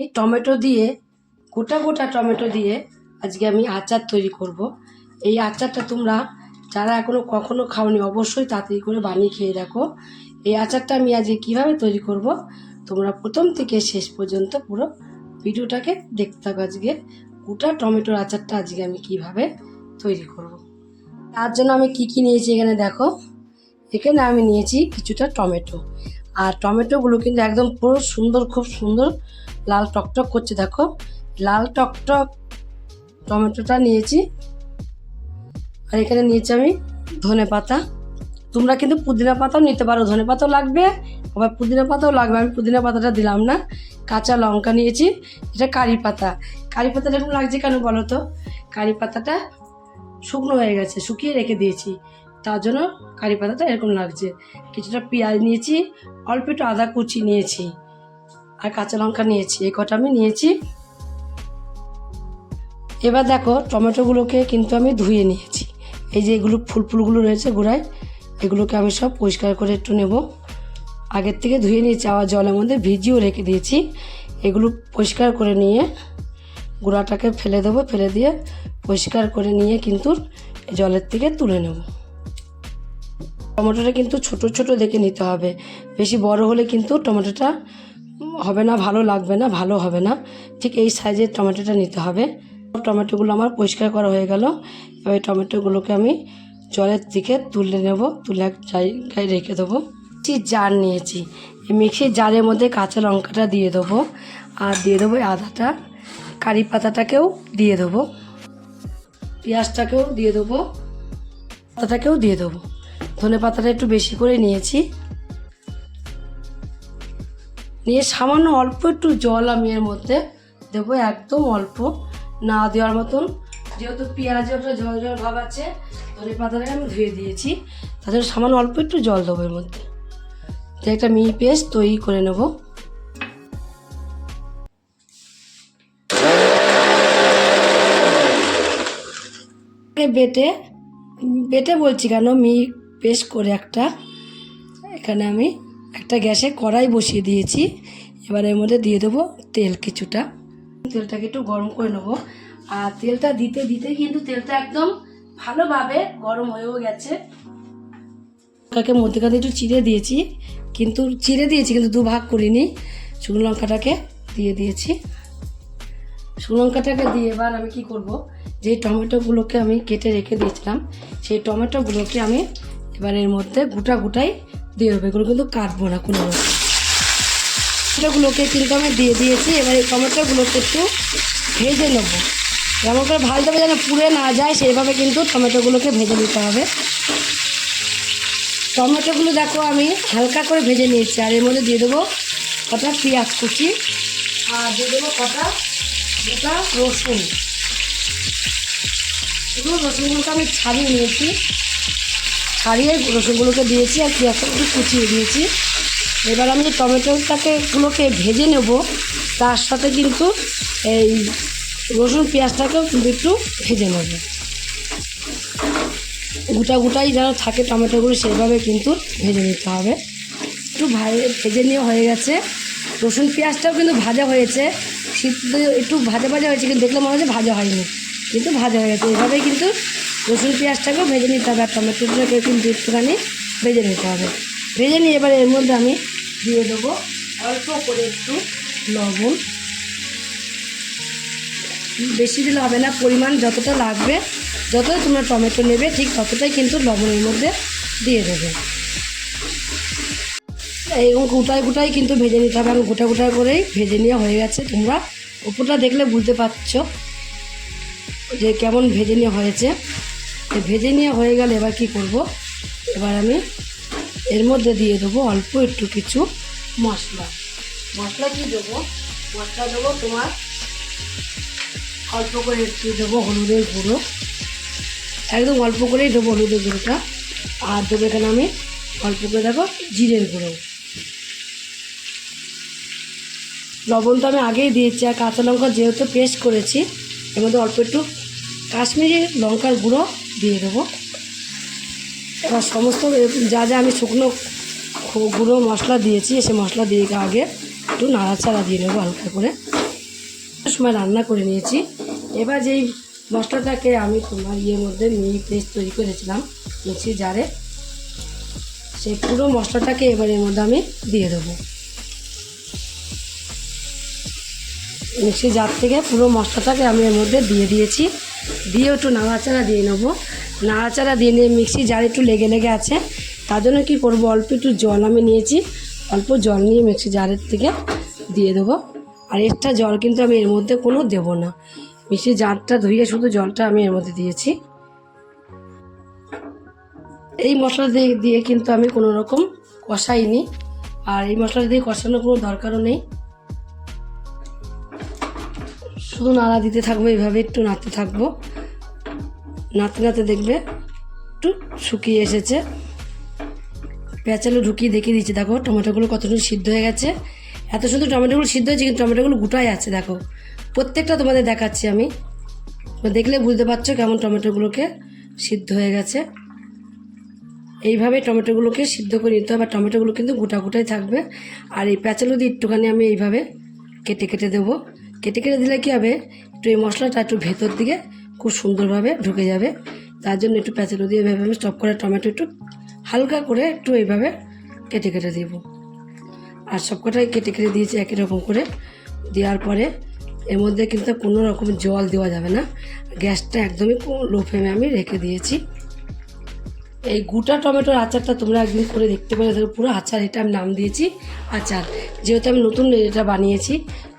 এই টমেটো দিয়ে, গোটা গোটা টমেটো দিয়ে আজকে আমি আচার তৈরি করব। এই আচারটা তোমরা যারা এখনও কখনো খাওনি, অবশ্যই তাড়াতাড়ি করে বানিয়ে খেয়ে রাখো এই আচারটা আমি আজকে কীভাবে তৈরি করব, তোমরা প্রথম থেকে শেষ পর্যন্ত পুরো ভিডিওটাকে দেখতে থাকো আজকে, গোটা টমেটোর আচারটা আজকে আমি কীভাবে তৈরি করব। তার জন্য আমি কি কি নিয়েছি এখানে দেখো এখানে আমি নিয়েছি কিছুটা টমেটো আর টমেটোগুলো কিন্তু একদম পুরো সুন্দর, খুব সুন্দর লাল টকটক করছে, দেখো। লাল টকটক টমেটোটা নিয়েছি। আর এখানে নিয়েছি আমি ধনে পাতা। তোমরা কিন্তু পুদিনা পাতাও নিতে পারো। ধনে পাতাও লাগবে, আবার পুদিনা পাতাও লাগবে। আমি পুদিনা পাতাটা দিলাম না। কাঁচা লঙ্কা নিয়েছি, এটা কারি পাতা। কারি পাতাটা এরকম লাগছে কেন বলো তো? কারি পাতাটা শুকনো হয়ে গেছে, শুকিয়ে রেখে দিয়েছি। তার জন্য কারি পাতাটা এরকম লাগছে। কিছুটা পেঁয়াজ নিয়েছি, অল্প একটু আদা কুচি নিয়েছি। আর কাঁচা লঙ্কা নিয়েছি, এই কটা আমি নিয়েছি। এবার দেখো, টমেটোগুলোকে কিন্তু আমি ধুয়ে নিয়েছি। এই যে এগুলো ফুল ফুলগুলো রয়েছে গোড়ায়, এগুলোকে আমি সব পরিষ্কার করে একটু নেব। আগের থেকে ধুয়ে নিয়েছি, আবার জলের মধ্যে ভিজিয়েও রেখে দিয়েছি। এগুলো পরিষ্কার করে নিয়ে গুঁড়াটাকে ফেলে দেবো, ফেলে দিয়ে পরিষ্কার করে নিয়ে কিন্তু জলের থেকে তুলে নেব। টমেটোটা কিন্তু ছোট ছোট দেখে নিতে হবে। বেশি বড় হলে কিন্তু টমেটোটা হবে না, ভালো লাগবে না, ভালো হবে না। ঠিক এই সাইজের টমেটোটা নিতে হবে। টমেটোগুলো আমার পরিষ্কার করা হয়ে গেল। এবার টমেটোগুলোকে আমি জলের দিকে তুলে নেব, তুলে এক জায়গায় রেখে দেবো। মিক্সির জার নিয়েছি। মিক্সির জারের মধ্যে কাঁচা লঙ্কাটা দিয়ে দেবো আর দিয়ে দেবো আদাটা। কারি পাতাটাকেও দিয়ে দেবো। পেঁয়াজটাকেও দিয়ে দেবো। পাতাটাকেও দিয়ে দেবো। ধনে পাতাটা একটু বেশি করে নিয়েছি। নিয়ে সামান্য অল্প একটু জল আমি এর মধ্যে দেবো, একদম অল্প। না দেওয়ার মতন, যেহেতু পেঁয়াজে ওটা জল জল ভাব আছে ধনে পাতাটাকে আমি ধুয়ে দিয়েছি। জন্য সামান্য অল্প একটু জল দেবো এর মধ্যে। একটা মিহি পেস্ট তৈরি করে নেব। বেটে বেটে বলছি কেন মি পেস্ট করে একটা, এখানে আমি একটা গ্যাসে কড়াই বসিয়ে দিয়েছি। এবার এর মধ্যে দিয়ে দেবো তেল কিছুটা। তেলটাকে একটু গরম করে নেব। আর তেলটা দিতে দিতে কিন্তু তেলটা একদম ভালোভাবে গরম হয়েও গেছে। লঙ্কাকে মধ্যেখানে একটু চিড়ে দিয়েছি। কিন্তু চিড়ে দিয়েছি, কিন্তু দু ভাগ করিনি। শুকনো লঙ্কাটাকে দিয়ে দিয়েছি। শুকনো লঙ্কাটাকে দিয়ে এবার আমি কি করব? যে টমেটোগুলোকে আমি কেটে রেখে দিয়েছিলাম, সেই টমেটোগুলোকে আমি এবার এর মধ্যে গোটা গোটাই দিয়ে দেবো। এগুলো কিন্তু কাটবো না কোনো টমেটোগুলোকে কিন্তু আমি দিয়ে দিয়েছি। এবার এই টমেটোগুলোকে একটু ভেজে নেব। যেমন করে ভাজতে হবে যেন পুড়ে না যায়, সেইভাবে কিন্তু টমেটোগুলোকে ভেজে নিতে হবে। টমেটোগুলো দেখো আমি হালকা করে ভেজে নিয়েছি। আর এর মধ্যে দিয়ে দেবো কটা পেঁয়াজ কুচি আর দিয়ে দেবো কটা গোটা রসুন। এগুলো রসুনগুলোকে আমি ছাড়িয়ে নিয়েছি। ছাড়িয়ে রসুনগুলোকে দিয়েছি আর পেঁয়াজটা একটু কুচিয়ে দিয়েছি। এবার আমি টমেটোটাকে গুলোকে ভেজে নেব। তার সাথে কিন্তু এই রসুন পেঁয়াজটাকেও কিন্তু একটু ভেজে নেব। গোটা গোটাই যেন থাকে টমেটোগুলো, সেভাবে কিন্তু ভেজে নিতে হবে। একটু ভেজে নিয়ে হয়ে গেছে। রসুন পেঁয়াজটাও কিন্তু ভাজা হয়েছে। সিদ্ধ একটু ভাজা ভাজা হয়েছে, কিন্তু দেখলে মনে হচ্ছে ভাজা হয়নি। কিন্তু ভাজা হয়ে গেছে। এভাবেই কিন্তু রসুন পেঁয়াজটাকেও ভেজে নিতে হবে আর টমেটোটাকে কিন্তু একটুখানি ভেজে নিতে হবে। ভেজে নিয়ে এবার এর মধ্যে আমি দিয়ে দেবো অল্প করে একটু লবণ। বেশি দিলে হবে না, পরিমাণ যতটা লাগবে, যতই তোমরা টমেটো নেবে, ঠিক ততটাই কিন্তু লবণের মধ্যে দিয়ে দেবে। এবং গোটায় গোটাই কিন্তু ভেজে নিতে হবে আমি গোটা গোটা করেই ভেজে নেওয়া হয়ে গেছে। তোমরা উপরটা দেখলে বুঝতে পারছ যে কেমন ভেজে নেওয়া হয়েছে। ভেজে নেওয়া হয়ে গেলে, এবার কি করব? এবার আমি এর মধ্যে দিয়ে দেবো অল্প একটু কিছু মশলা। মশলা কি দেবো? মশলা দেবো তোমার অল্প করে একটু দেবো হলুদের গুঁড়ো। একদম অল্প করেই দেবো হলুদের গুঁড়োটা। আর দেবো এখানে আমি অল্প করে দেবো জিরের গুঁড়ো। লবণ তো আমি আগেই দিয়েছি, আর কাঁচা লঙ্কা যেহেতু পেস্ট করেছি, এর মধ্যে অল্প একটু কাশ্মীরি লঙ্কার গুঁড়ো দিয়ে দেবো। এবার সমস্ত যা যা আমি শুকনো গুঁড়ো মশলা দিয়েছি, সে মশলা দিয়ে আগে একটু নাড়াচাড়া দিয়ে নেব হালকা করে। সময় রান্না করে নিয়েছি। এবার যেই মশলাটাকে আমি তোমার ইয়ের মধ্যে মিহি পেস্ট তৈরি করেছিলাম, মিক্সি জারে সেই পুরো মশলাটাকে এবার এর মধ্যে আমি দিয়ে দেবো। মিক্সি জার থেকে পুরো মশলাটাকে আমি এর মধ্যে দিয়ে দিয়েছি। দিয়ে একটু নাড়াচাড়া দিয়ে নেব। নাড়াচাড়া দিয়ে নিয়ে মিক্সি জার একটু লেগে লেগে আছে। তার জন্য কী করব, অল্প একটু জল আমি নিয়েছি। অল্প জল নিয়ে মিক্সি জারের থেকে দিয়ে দেবো। আর এক্সট্রা জল কিন্তু আমি এর মধ্যে কোনো দেবো না। মিক্সি জারটা ধুয়ে শুধু জলটা আমি এর মধ্যে দিয়েছি। এই মশলা দিয়ে দিয়ে কিন্তু আমি কোনো রকম কষাইনি। আর এই মশলা দিয়ে কষানোর কোনো দরকারও নেই। শুধু নাড়া দিতে থাকব, এইভাবে একটু নাড়তে থাকব। নাড়তে নাড়তে দেখবে একটু শুকিয়ে এসেছে। পেঁচালো ঢুকিয়ে দেখিয়ে দিচ্ছি। দেখো, টমেটোগুলো কতটুকু সিদ্ধ হয়ে গেছে। এত সুন্দর টমেটোগুলো সিদ্ধ হয়েছে, কিন্তু টমেটোগুলো গোটাই আছে, দেখো। প্রত্যেকটা তোমাদের দেখাচ্ছি আমি। দেখলে বুঝতে পারছ কেমন টমেটোগুলোকে সিদ্ধ হয়ে গেছে। এইভাবে টমেটোগুলোকে সিদ্ধ করে নিতে হবে টমেটোগুলো কিন্তু গোটা গোটাই থাকবে। আর এই পেঁচালো দিয়ে একটুখানি আমি এইভাবে কেটে কেটে দেবো। কেটে কেটে দিলে কী হবে? একটু এই মশলাটা একটু ভেতর দিকে খুব সুন্দরভাবে ঢুকে যাবে। তার জন্য একটু পেঁচালো দিয়ে এভাবে আমি স্টপ করে টমেটো একটু হালকা করে একটু এইভাবে কেটে কেটে দেব। আর সবকটাই কেটে কেটে দিয়েছি একই রকম করে। দেওয়ার পরে এর মধ্যে কিন্তু কোনো রকম জল দেওয়া যাবে না। গ্যাসটা একদমই লো ফ্লেমে আমি রেখে দিয়েছি। এই গোটা টমেটোর আচারটা তোমরা একদিন করে দেখতে পারো ধরো পুরো আচার, এটা আমি নাম দিয়েছি আচার। যেহেতু আমি নতুন এটা বানিয়েছি,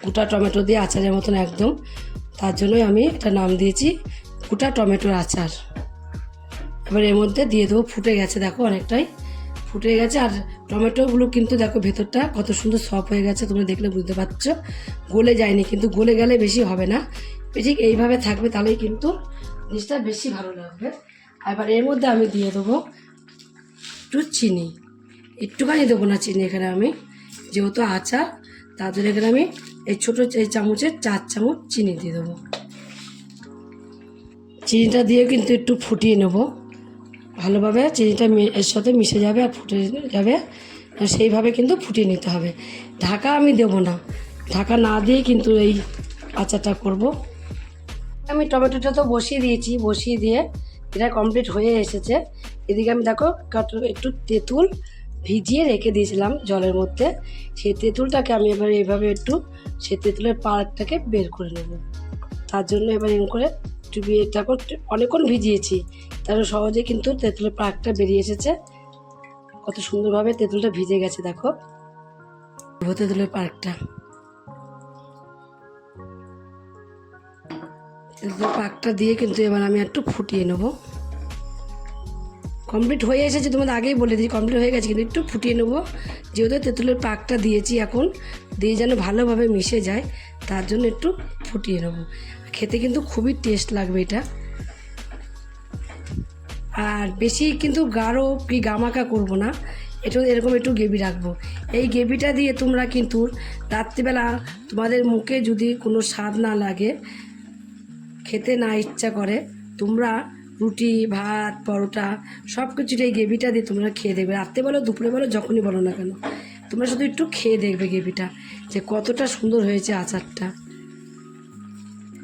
গোটা টমেটো দিয়ে আচারের মতন একদম, তার জন্যই আমি এটা নাম দিয়েছি, গোটা টমেটোর আচার। এবার এর মধ্যে দিয়ে দেবো, ফুটে গেছে, দেখো অনেকটাই ফুটে গেছে, আর টমেটোগুলো কিন্তু দেখো ভেতরটা কত সুন্দর সফট হয়ে গেছে, তোমরা দেখলে বুঝতে পারছ। গলে যায়নি, কিন্তু গলে গেলে বেশি হবে না। ঠিক এইভাবে থাকবে, তাহলেই কিন্তু জিনিসটা বেশি ভালো লাগবে। এবার এর মধ্যে আমি দিয়ে দেবো একটু চিনি। একটুখানি দেবো না চিনি এখানে আমি, যেহেতু আচার, তার জন্য এখানে আমি এই ছোটো এই চামচের চার চামচ চিনি দিয়ে দেবো। চিনিটা দিয়ে কিন্তু একটু ফুটিয়ে নেব। ভালোভাবে চিনিটা এর সাথে মিশে যাবে আর ফুটে যাবে সেইভাবে কিন্তু ফুটিয়ে নিতে হবে। ঢাকা আমি দেবো না। ঢাকা না দিয়ে কিন্তু এই আচারটা করব। আমি টমেটোটা তো বসিয়ে দিয়েছি, বসিয়ে দিয়ে এটা কমপ্লিট হয়ে এসেছে। এদিকে আমি দেখো কত- একটু তেঁতুল ভিজিয়ে রেখে দিয়েছিলাম জলের মধ্যে। সেই তেঁতুলটাকে আমি এবার এইভাবে একটু সেই তেঁতুলের পাড়টাকে বের করে নেব। তার জন্য এবার এরকম করে ডুবিয়ে দেখো, অনেকক্ষণ ভিজিয়েছি। তার সহজে কিন্তু তেঁতুলের পাকটা বেরিয়ে এসেছে। কত সুন্দরভাবে তেঁতুলটা ভিজে গেছে, দেখো। তেঁতুলের পার্কটা পাকটা দিয়ে কিন্তু এবার আমি একটু ফুটিয়ে নেব। কমপ্লিট হয়ে এসেছে, তোমাদের আগেই বলে দিই কমপ্লিট হয়ে গেছে, কিন্তু একটু ফুটিয়ে নেব। যেহেতু তেঁতুলের পাকটা দিয়েছি এখন, দিয়ে যেন ভালোভাবে মিশে যায়, তার জন্য একটু ফুটিয়ে নেব। খেতে কিন্তু খুবই টেস্ট লাগবে এটা। আর বেশি কিন্তু গাঢ় কি গামাকা করব না একটু এরকম একটু গ্রেভি রাখব। এই গ্রেভিটা দিয়ে তোমরা কিন্তু রাত্রিবেলা তোমাদের মুখে যদি কোনো স্বাদ না লাগে খেতে না ইচ্ছা করে, তোমরা রুটি, ভাত, পরোটা সব কিছুটা এই গ্রেভিটা দিয়ে তোমরা খেয়ে দেখবে। রাত্রে বলো, দুপুরে বলো, যখনই বলো না কেন, তোমরা শুধু একটু খেয়ে দেখবে গ্রেভিটা, যে কতটা সুন্দর হয়েছে আচারটা।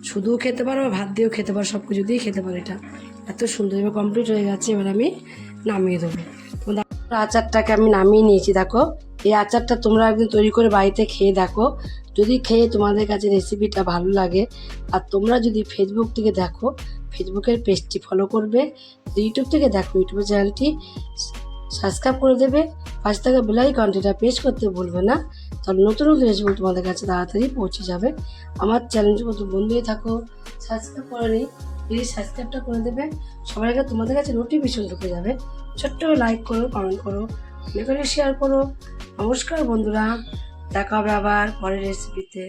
শুধুও খেতে পারো, ভাত দিয়েও খেতে পারো সব কিছু দিয়েই খেতে পারো এটা। এত সুন্দর, এবার কমপ্লিট হয়ে গেছে, এবার আমি নামিয়ে দেবো। আচারটাকে আমি নামিয়ে নিয়েছি, দেখো। এই আচারটা তোমরা একদিন তৈরি করে বাড়িতে খেয়ে দেখো। যদি খেয়ে তোমাদের কাছে রেসিপিটা ভালো লাগে, আর তোমরা যদি ফেসবুক থেকে দেখো ফেসবুকের পেজটি ফলো করবে ইউটিউব থেকে দেখো ইউটিউবের চ্যানেলটি সাবস্ক্রাইব করে দেবে। পাশে থাকা কন্টেন্টটা পেশ করতে ভুলবে না। তাহলে নতুন নতুন রেসিপি তোমাদের কাছে তাড়াতাড়ি পৌঁছে যাবে। আমার চ্যানেলটি মতো বন্ধু হয়ে থাকো সাবস্ক্রাইব করে নিই প্লিজ সাবস্ক্রাইবটা করে দেবে। আগে তোমাদের কাছে নোটিফিকেশন ঢুকে যাবে। ছোট্ট লাইক করো কমেন্ট করো। করে শেয়ার করো। নমস্কার বন্ধুরা দেখা হবে আবার পরের রেসিপিতে